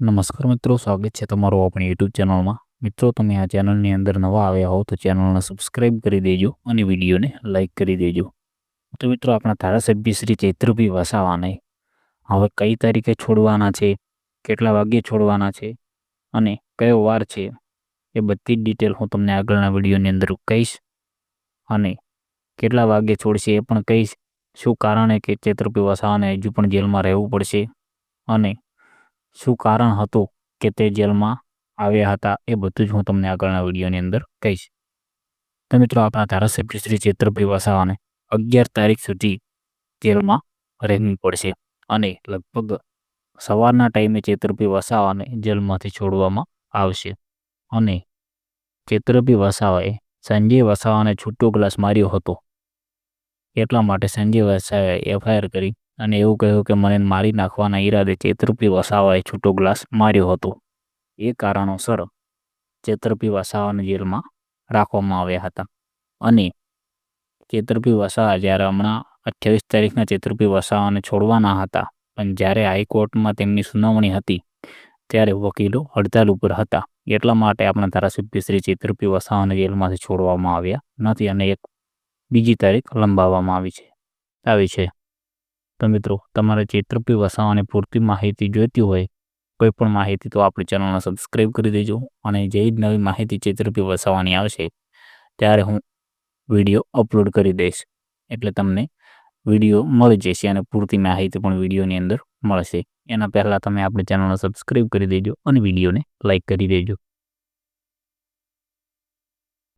નમસ્કાર મિત્રો, સ્વાગત છે તમારું આપણી યુટ્યુબ ચેનલમાં. મિત્રો, તમે આ ચેનલની અંદર નવા આવ્યા હો તો ચેનલને સબસ્ક્રાઇબ કરી દેજો અને વિડીયોને લાઇક કરી દેજો. તો મિત્રો, આપણા ધારાસભ્ય શ્રી ચૈત્રભી વસાવાને હવે કઈ તારીખે છોડવાના છે, કેટલા વાગ્યે છોડવાના છે અને કયો વાર છે એ બધી જ ડિટેલ હું તમને આગળના વિડીયોની અંદર કહીશ અને કેટલા વાગ્યે છોડશે એ પણ કહીશ. શું કારણે કે ચૈત્રભી વસાવાને હજુ પણ જેલમાં રહેવું પડશે અને શું કારણ હતું કે તે જેલમાં આવ્યા હતા એ બધું જ હું તમને આગળના વિડીયોની અંદર કહીશ. તો મિત્રો, આપણા ધારાસભ્ય શ્રી ચેત્રભાઈ વસાવાને અગિયાર તારીખ સુધી જેલમાં રહેવી પડશે અને લગભગ સવારના ટાઈમે ચેત્રભાઈ વસાવાને જેલમાંથી છોડવામાં આવશે. અને ચેત્રભાઈ વસાવાએ સંજય વસાવાને છૂટો ગ્લાસ માર્યો હતો. એટલા માટે સંજય વસાવાએ એફઆઈઆર કરી અને એવું કહ્યું કે મને મારી નાખવાના ઈરાદે ચેતરપી વસાવાએ છૂટો ગ્લાસ માર્યો હતો. એ કારણોસર ચેતરપી વસાવાને જેલમાં રાખવામાં આવ્યા હતા. અને ચેતરપી વસાવા જ્યારે હમણાં અઠ્યાવીસ તારીખના ચેતરપી વસાવાને છોડવાના હતા, પણ જ્યારે હાઈકોર્ટમાં તેમની સુનાવણી હતી, ત્યારે વકીલો હડતાલ ઉપર હતા. એટલા માટે આપણા ધારાસભ્ય શ્રી ચેતરપી વસાવાને જેલમાંથી છોડવામાં આવ્યા નથી અને એક બીજી તારીખ લંબાવવામાં આવી છે. આવી છે. તો મિત્રો, તમારે ચેતરપી વસાવાની પૂરતી માહિતી જોઈતી હોય, કોઈ પણ માહિતી તો આપણી ચેનલને સબસ્ક્રાઈબ કરી દેજો અને જે જ નવી માહિતી ચેતરપી વસાવાની આવશે, ત્યારે હું વીડિયો અપલોડ કરી દઈશ. એટલે તમને વીડિયો મળી જશે અને પૂરતી માહિતી પણ વિડીયોની અંદર મળશે. એના પહેલાં તમે આપણી ચેનલને સબસ્ક્રાઈબ કરી દેજો અને વિડીયોને લાઇક કરી દેજો.